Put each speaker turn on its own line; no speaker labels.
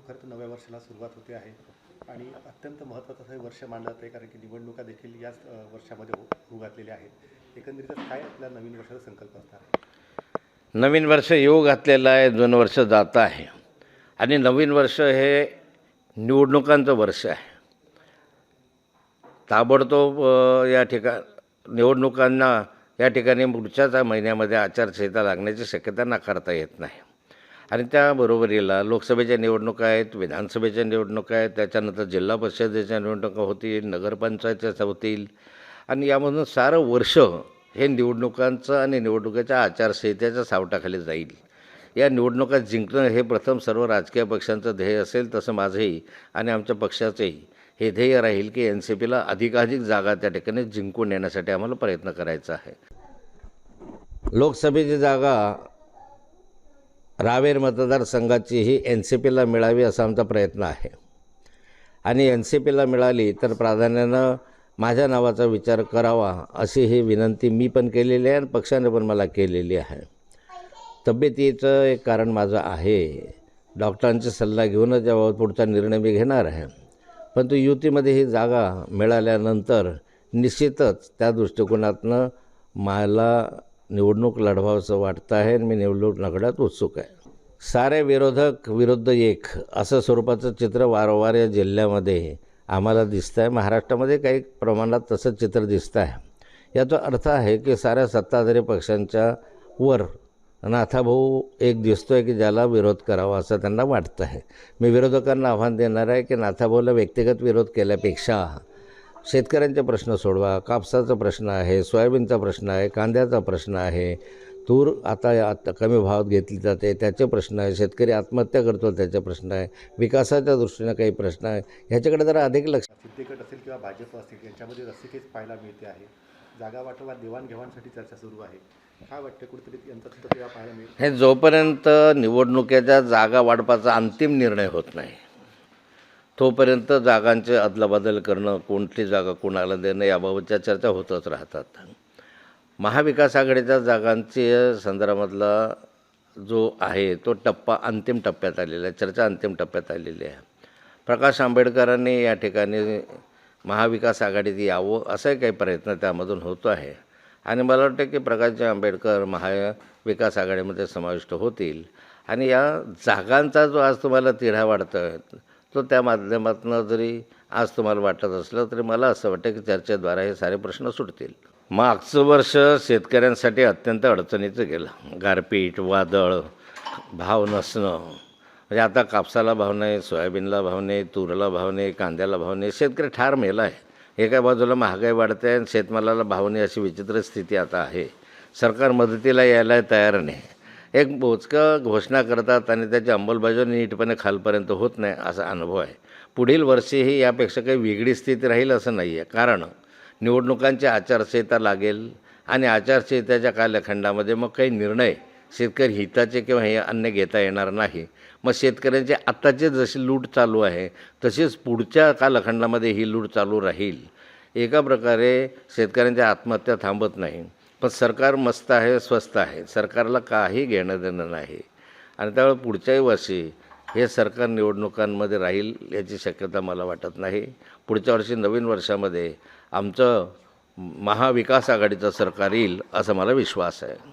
खरं तर नव्या वर्षाला सुरुवात होते आहे. आणि अत्यंत महत्त्वाचं हे वर्ष मानलं जातं कारण की निवडणुका देखील याच वर्षामध्ये हो होऊ घातलेल्या आहेत. एकंदरीतच काय आपल्या नवीन वर्षाचा संकल्प असणार आहे?
नवीन वर्ष येऊ घातलेलं आहे दोन वर्ष जात आहे. आणि नवीन वर्ष हे निवडणुकांचं वर्ष आहे. ताबडतोब या ठिकाण निवडणुकांना या ठिकाणी पुढच्याच महिन्यामध्ये आचारसंहिता लागण्याची शक्यता नाकारता येत नाही. आणि त्याबरोबरीला लोकसभेच्या निवडणुका आहेत विधानसभेच्या निवडणुका आहेत त्याच्यानंतर जिल्हा परिषदेच्या निवडणुका होतील नगरपंचायतच्या होतील. आणि यामधून सारं वर्ष हे निवडणुकांचं आणि निवडणुकीच्या आचारसंहितेच्या सावटाखाली जाईल. या निवडणुका जिंकणं हे प्रथम सर्व राजकीय पक्षांचं ध्येय असेल तसं माझंही आणि आमच्या पक्षाचंही हे ध्येय राहील की एन सी पीला अधिकाधिक जागा त्या ठिकाणी जिंकून येण्यासाठी आम्हाला प्रयत्न करायचा आहे. लोकसभेची जागा रावेर मतदारसंघाची ही एन सी पीला मिळावी असा आमचा प्रयत्न आहे. आणि एन सी पीला मिळाली तर प्राधान्यानं माझ्या नावाचा विचार करावा अशी ही विनंती मी पण केलेली आहे आणि पक्षाने पण मला केलेली आहे. तब्येतीचं एक कारण माझं आहे. डॉक्टरांचा सल्ला घेऊनच याबाबत पुढचा निर्णय मी घेणार आहे. परंतु युतीमध्ये ही जागा मिळाल्यानंतर निश्चितच त्या दृष्टिकोनातनं मला निवडणूक लढवावंसं वाटतं आहे आणि मी निवडणूक लढण्यात उत्सुक आहे. सारे विरोधक विरुद्ध एक असं स्वरूपाचं चित्र वारंवार या जिल्ह्यामध्ये आम्हाला दिसतं आहे महाराष्ट्रामध्ये काही प्रमाणात तसं चित्र दिसतं आहे याचा अर्थ आहे की साऱ्या सत्ताधारी पक्षांच्या वर नाथाभाऊ एक दिसतो आहे की ज्याला विरोध करावा असं त्यांना वाटतं आहे मी विरोधकांना आव्हान देणार आहे की नाथाभाऊला व्यक्तिगत विरोध केल्यापेक्षा शेतकऱ्यांचे प्रश्न सोडवा कापसाचा प्रश्न आहे सोयाबीनचा प्रश्न आहे कांद्याचा प्रश्न आहे. तूर आता आता कमी भावात घेतली जाते त्याचे प्रश्न आहे. शेतकरी आत्महत्या करतो त्याचे प्रश्न आहे. विकासाच्या दृष्टीनं काही प्रश्न आहे. ह्याच्याकडे जरा अधिक लक्ष
सिद्धेकट असेल किंवा भाजप असतील यांच्यामध्ये रस्सीखेच पाहायला मिळते आहे. जागा वाटवा देवाणघेवाणसाठी चर्चा सुरू आहे. काय वाटतं? कुठेतरी तेव्हा पाहायला मिळेल
हे जोपर्यंत निवडणुकीच्या जागा वाढपाचा अंतिम निर्णय होत नाही तोपर्यंत जागांचे अदलाबदल करणं कोणती जागा कोणाला देणं याबाबतच्या चर्चा होतच राहतात. महाविकास आघाडीच्या जागांची संदर्भातला जो आहे तो टप्पा अंतिम टप्प्यात आलेला आहे चर्चा अंतिम टप्प्यात आलेली आहे. प्रकाश आंबेडकरांनी या ठिकाणी महाविकास आघाडीत यावं असाही काही प्रयत्न त्यामधून होतो आहे. आणि मला वाटतं की प्रकाश आंबेडकर महाविकास आघाडीमध्ये समाविष्ट होतील. आणि या जागांचा जो आज तुम्हाला तिढा वाढतो आहे तो त्या माध्यमातून जरी आज तुम्हाला वाटत असलं तरी मला असं वाटतं की चर्चेद्वारे हे सारे प्रश्न सुटतील. मागचं वर्ष शेतकऱ्यांसाठी अत्यंत अडचणीचं गेलं. गारपीट वादळ भाव नसणं. म्हणजे आता कापसाला भाव नाही सोयाबीनला भाव नाही तूरला भाव नाही कांद्याला भाव नाही. शेतकरी ठार मेला आहे. एका बाजूला महागाई वाढते आणि शेतमालाला भाव नाही अशी विचित्र स्थिती आता आहे. सरकार मदतीला यायला तयार नाही. एक मोजकं घोषणा करतात आणि त्याची अंमलबजावणी नीटपणे खालपर्यंत होत नाही असा अनुभव आहे. पुढील वर्षीही यापेक्षा काही वेगळी स्थिती राहील असं नाही आहे कारण निवडणुकांची आचारसंहिता लागेल आणि आचारसंहितेच्या कालखंडामध्ये मग काही निर्णय शेतकरी हिताचे किंवा हे अन्य घेता येणार नाही. मग शेतकऱ्यांची आत्ताची जशी लूट चालू आहे तशीच पुढच्या कालखंडामध्ये ही लूट चालू राहील. एका प्रकारे शेतकऱ्यांच्या आत्महत्या थांबत नाही. पण सरकार मस्त आहे स्वस्त आहे. सरकारला काही घेणं देणं नाही. आणि त्यामुळे पुढच्याही वर्षी हे सरकार निवडणुकांमध्ये राहील याची शक्यता मला वाटत नाही. पुढच्या वर्षी नवीन वर्षामध्ये आमचं महाविकास आघाडीचं सरकार येईल असा मला विश्वास आहे.